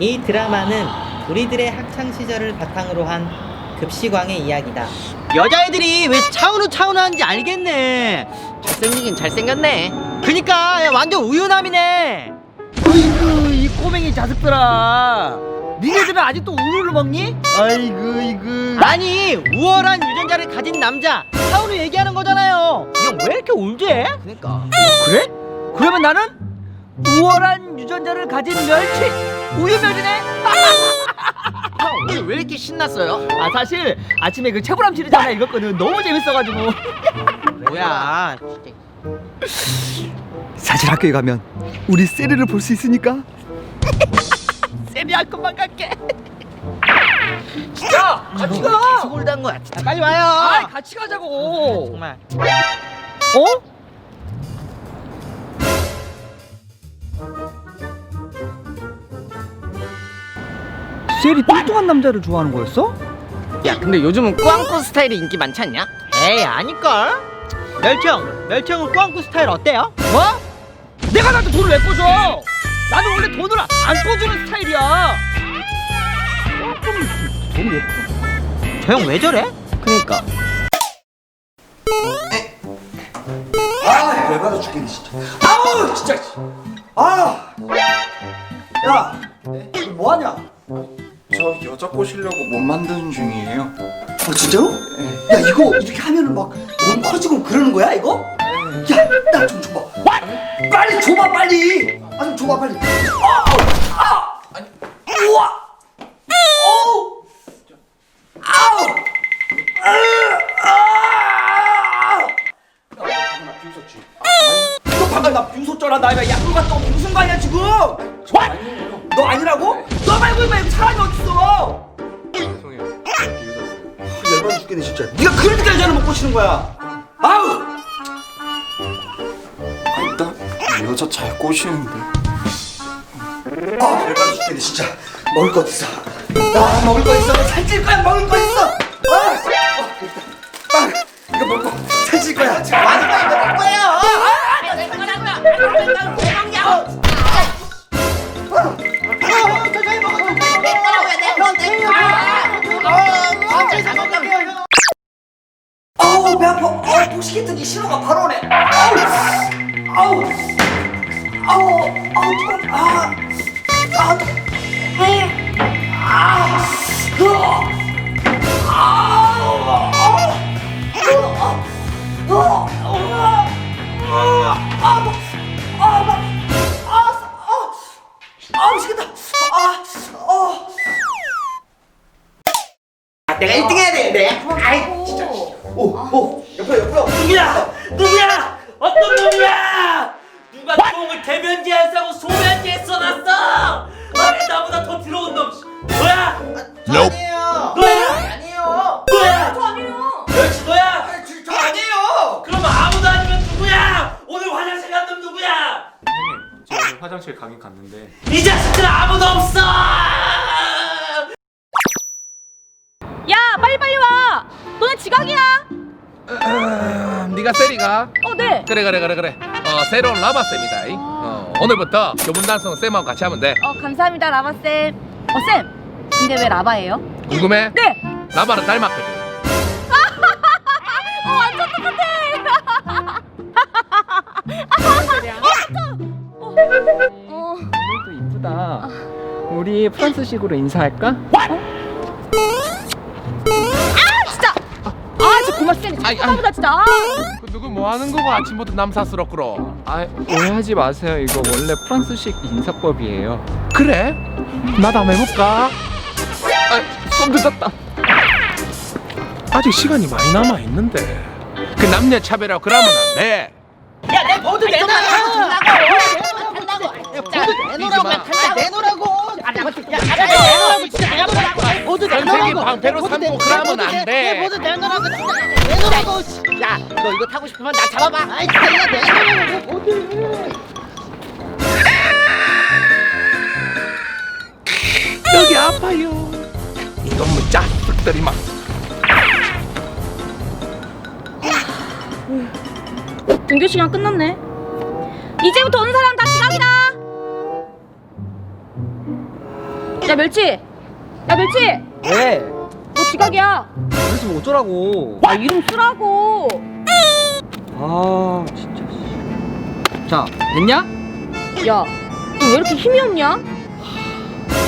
이 드라마는 우리들의 학창 시절을 바탕으로 한 급식왕의 이야기다. 여자애들이 왜 차은우 차은우 하는지 알겠네 잘생기긴 잘생겼네. 그니까 야, 완전 우유남이네 어이구 이 꼬맹이 자식들아 니네들은 아직도 우유를 먹니? 아이고 이구 아니 우월한 유전자를 가진 남자 차은우 얘기하는 거잖아요 이형왜 이렇게 울지? 그러니까. 그래? 그러면 나는 우월한 유전자를 가진 멸치 우유멸이네 형 오늘 왜 이렇게 신났어요? 아 사실 아침에 그 채불암 치르잖아 읽었거든 너무 재밌어가지고 뭐야? 사실 학교에 가면 우리 세리를 볼 수 있으니까 세리 할 것만 갈게 진짜 같이 가 계속 울던 거야. 진짜. 빨리 와요 아 같이 가자고 정말. 어? 셀이 뚱뚱한 남자를 좋아하는 거였어? 야 근데 요즘은 꾸안꾸 스타일이 인기 많지 않냐? 에이 아닐걸 멸청 멸청은 꾸안꾸 스타일 어때요? 뭐? 내가 나한테 돈을 왜 꿔줘 나는 원래 돈을 안 꿔주는 스타일이야 왜 꿔줘 저형 왜 저래? 그니까. 아 열받아 죽겠네 진짜 아우 진짜 아 야, 너 뭐하냐? 저 여자 꼬시려고 몸 만드는 중이에요. 어 진짜로? 야 이거 이렇게 하면은 막몸 커지고 그러는 거야 이거? 야 나 좀 줘봐. 빨리 줘봐 빨리. 아 좀 줘봐 빨리. 아우 아! 아니. 우와! 어우! 아우! 아아! 너 방금 나 비웃었잖아. 나 이거 비웃은 거 아니야 지금? 너? 너 말고 사람이 어딨어? 죄송해요. 열받아 죽겠네 진짜. 네가 그러니까 여자를 못 꼬시는 거야. 아우! 아니 나 여자 잘 꼬시는데. 아 열받아 죽겠네 진짜. 먹을 거 있어? 아 먹을 거 있어. 살찔 거야 먹을 거 있어. 아, 아, 아 이거 먹고 살찔 거야. 많이 신호가 바로 누가 똥을 대변지에 싸고 소변지에 써놨어? 아니 나보다 더 들어온 놈 너야? 저 아니에요. 너야? 아니에요. 너야? 저 아니에요 멸치 너야? 저 아니에요. 그럼 아무도 아니면 누구야? 오늘 화장실 간 놈 누구야? 저 오늘 화장실 가긴 갔는데 이 자식들 아무도 없어! 야 빨리 빨리 와 너네 지각이야 네가 세리가? 어 네. 그래 그래 그래 그래 어 새로운 라바쌤이다 이. 어, 오늘부터 교문 단성 쌤하고 같이 하면 돼 어 감사합니다 라바 쌤 어쌤 근데 왜 라바예요? 궁금해? 네 라바를 닮았거든 어, 완전 똑같아 어, 오늘도 이쁘다. 우리 프랑스식으로 인사할까? 아 진짜 고마 쌤 아이, 죄송합니다 진짜 아. 그 누구 뭐 하는 거고 아침부터 남사스럽구로 아, 오해하지 마세요. 이거 원래 프랑스식 인사법이에요. 그래? 나도 한번 해볼까? 아, 좀 늦었다 아직 시간이 많이 남아 있는데 그 남녀 차별하고 그러면 안 돼 야 내 보드 내놔! 내놓으라고. 마. 내놓으라고. 야, 내놓으라고. 진짜 내놓으라고. 모두 전세기 내놓으라고. 방패로 모두 삼고 내- 그러면 모두 안 내- 돼. 내 모두 내놓으라고. 진짜 내놓으라고. 야너 이거 타고 싶으면 나 잡아봐. 아이 진짜 야, 내놓으라고. 모두. 여기 아파요 이놈의 자식들이 막 등교 시간 끝났네 이제부터 오는 사람 다 지각이다 야 멸치 야 멸치 왜? 너 지각이야 그래서 뭐 어쩌라고? 아 이름 쓰라고 아 진짜. 자 됐냐? 야 너 왜 이렇게 힘이 없냐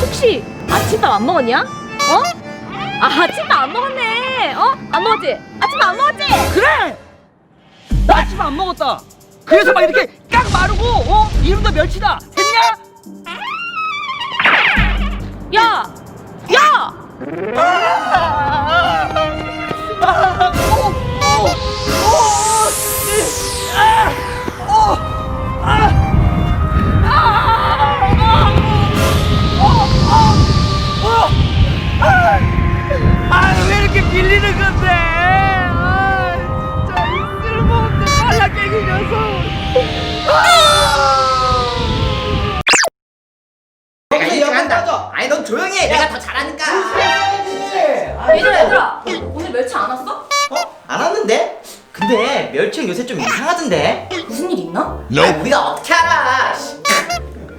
혹시 아침밥 안 먹었냐 어? 아 아침밥 안 먹었네 어? 안 먹었지? 아침밥 안 먹었지? 그래! 나 아침 안 먹었다. 그래서 막 이렇게 깍 마르고 어? 이름도 멸치다. 됐냐? 야! 야! 아왜 이렇게 밀리는 건데? 아 진짜 이 쓸모없는 말라깽이 녀석. 한다. 아니 넌 조용히 해. 내가 더 잘하니까. 얘들아 얘들아 오늘 멸치 안 왔어? 어? 안 왔는데? 근데 멸치형 요새 좀 이상하던데? 무슨 일 있나? 아, 우리가 어떻게 알아? 씨.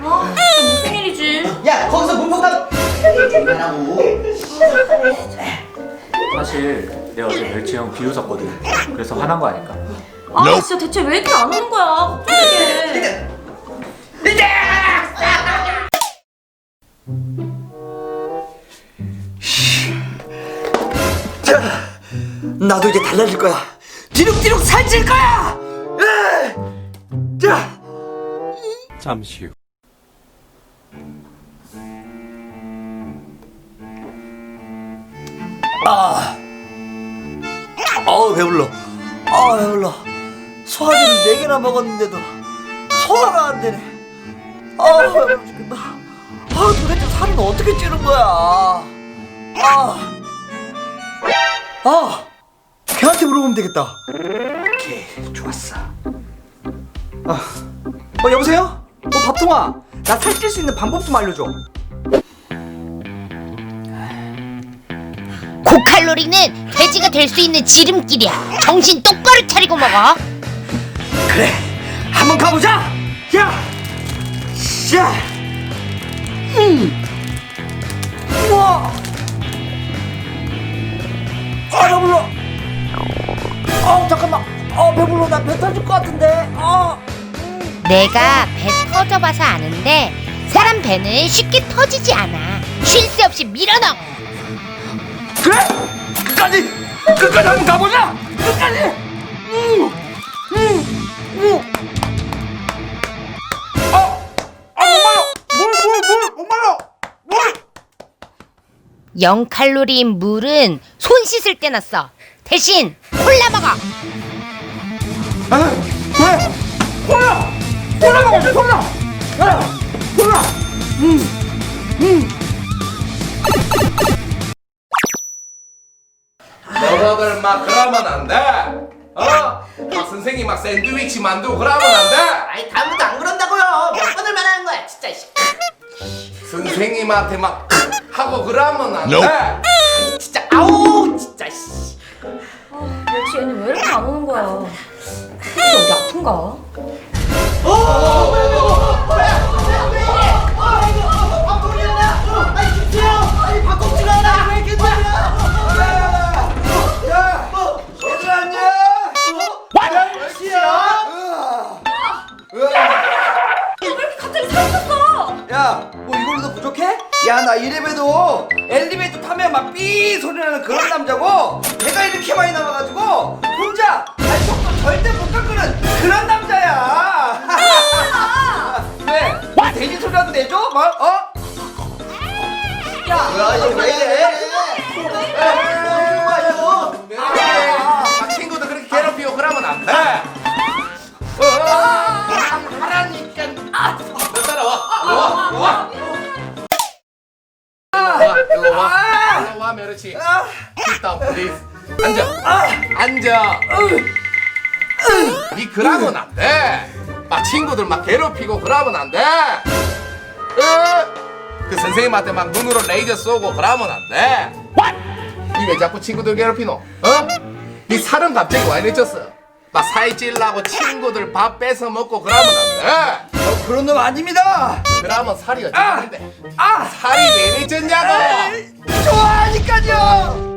아 진짜 무슨 일이지 야 거기서 문폭탄 사실 내가 어제 멸치 형 비웃었거든. 그래서 화난 거 아닐까? 아 진짜 대체 왜 이렇게 안 오는 거야 걱정되게 자, 나도 이제 달라질 거야. 뒤룩뒤룩 살찔 거야. 으! 자, 잠시 후. 아, 어우 배불러. 아 배불러. 소화제를 네 개나 먹었는데도 소화가 안 되네. 아 배불러 죽겠다. 아 도대체 살은 어떻게 찌는 거야? 아, 아, 걔한테 물어보면 되겠다. 오케이, 좋았어. 아, 어 여보세요? 어 밥통아, 나 살찔 수 있는 방법 좀 알려줘. 고칼로리는 돼지가 될 수 있는 지름길이야. 정신 똑바로 차리고 먹어. 그래 한번 가보자 야 자, 음, 우와, 배불러 나 배 터질 것 같은데. 어, 내가 배 터져봐서 아는데 사람 배는 쉽게 터지지 않아. 쉴 새 없이 밀어넣어. 그래? 끝까지, 끝까지 한번 가보자. 끝까지. 음, 음, 음. 어, 아 목말라. 물물물 목말라. 물. 0칼로리인 물은 손 씻을 때 넣었어. 대신 콜라 먹어. 아, 왜? 콜라! 콜라 먹었어, 콜라! 야, 콜라! 너희들 막 그러면 안 돼. 어? 막 선생님 막 샌드위치 만들고 그러면 안 돼. 아니 다음부터 안 그런다고요. 몇 번을 말하는 거야, 진짜. 씨. 선생님한테 막 하고 그러면 안 돼. 진짜 아우, 진짜. 씨. 멸치 얘는 왜 이렇게 안 오는 거야 어디 아픈가? 얘 뭐? 어? 야 야, 이거 왜 이래? 막 친구들 그렇게 괴롭히고 그러면 안 돼. 어, 하라니까. 너 따라와. 일로 와. 일로 와. 일로 와. 일로 와. 일로 와, 메르치. Sit down, please. 앉아. 앉아. 니 그러면 안 돼. 막 친구들 막 괴롭히고 그러면 안 돼. 어? 그 선생님한테 막 눈으로 레이저 쏘고 그러면 안 돼. 니왜 자꾸 친구들 괴롭히노? 어? 니 살은 갑자기 와 이래 쪘어? 막 살찔라고 친구들 밥 뺏어 먹고 그러면 안 돼. 그런 놈 아닙니다. 그러면 살이 어찌 아! 아! 살이 왜 이래 미쳤냐고 좋아하니까요.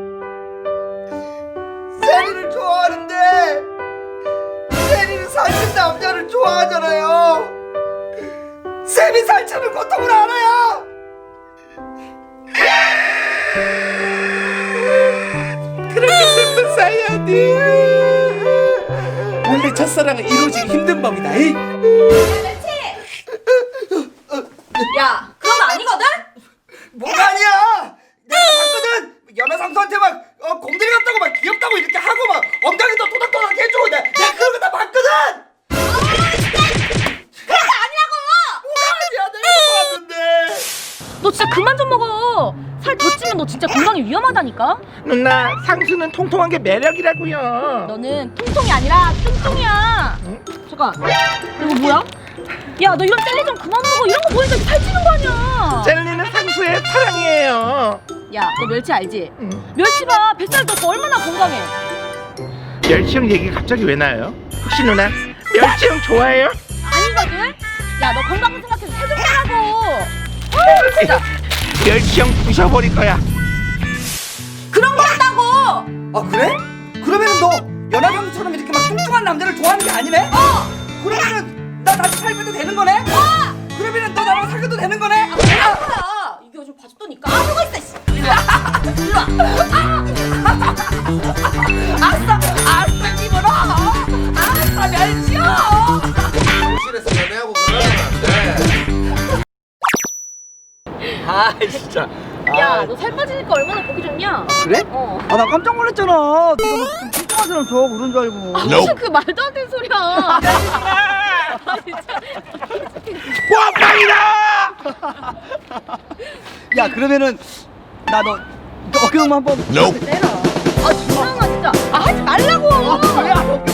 세리를 좋아하는데 세리는 살찐 남자를 좋아하잖아요. 세리 살찌는 고통을 알아요. 그렇게 슬픈 사이야 니 원래 첫사랑은 이루어지기 힘든 법이다 이. 살 더 찌면 너 진짜 건강에 위험하다니까? 누나 상수는 통통한 게 매력이라고요. 너는 통통이 아니라 뚱뚱이야. 잠깐. 이거 뭐야? 야 너 이런 젤리 좀 그만 먹어. 이런 거 보니까 살 찌는 거 아니야. 젤리는 상수의 사랑이에요. 야 너 멸치 알지? 멸치 봐. 뱃살 떴고 얼마나 건강해. 멸치형 얘기 갑자기 왜 나요? 혹시 누나 멸치형 좋아해요? 아니거든? 야 너 건강 생각해서 살좀 빼라고. 어 진짜 멸치형 부셔버릴 거야 그런 거 한다고 아 그래? 그러면은 너 연하경처럼 이렇게 막 뚱뚱한 남자를 좋아하는 게 아니네? 어! 그러면은 나 다시 살 빼도 되는 거네? 어! 그러면은 너 나랑 사귀어도 되는 거네? 아, 뭐야 이게 요즘 봐줬더니까 아 누구 있어 씨. 일로 와 일로 와 아 진짜. 야너 살 빠지니까 얼마나 보기 좋냐 그래? 어 아 나 깜짝 놀랐잖아. 네가 막좀 뚱뚱한 사람 좋아하고 그런 줄 알고. 아, 무슨 그 말도 안 되는 소리야 아 진짜 야 그러면은 나 너 어깨 한번 때려 아 정상아 진짜 아 하지 말라고 그래? 아, 어깨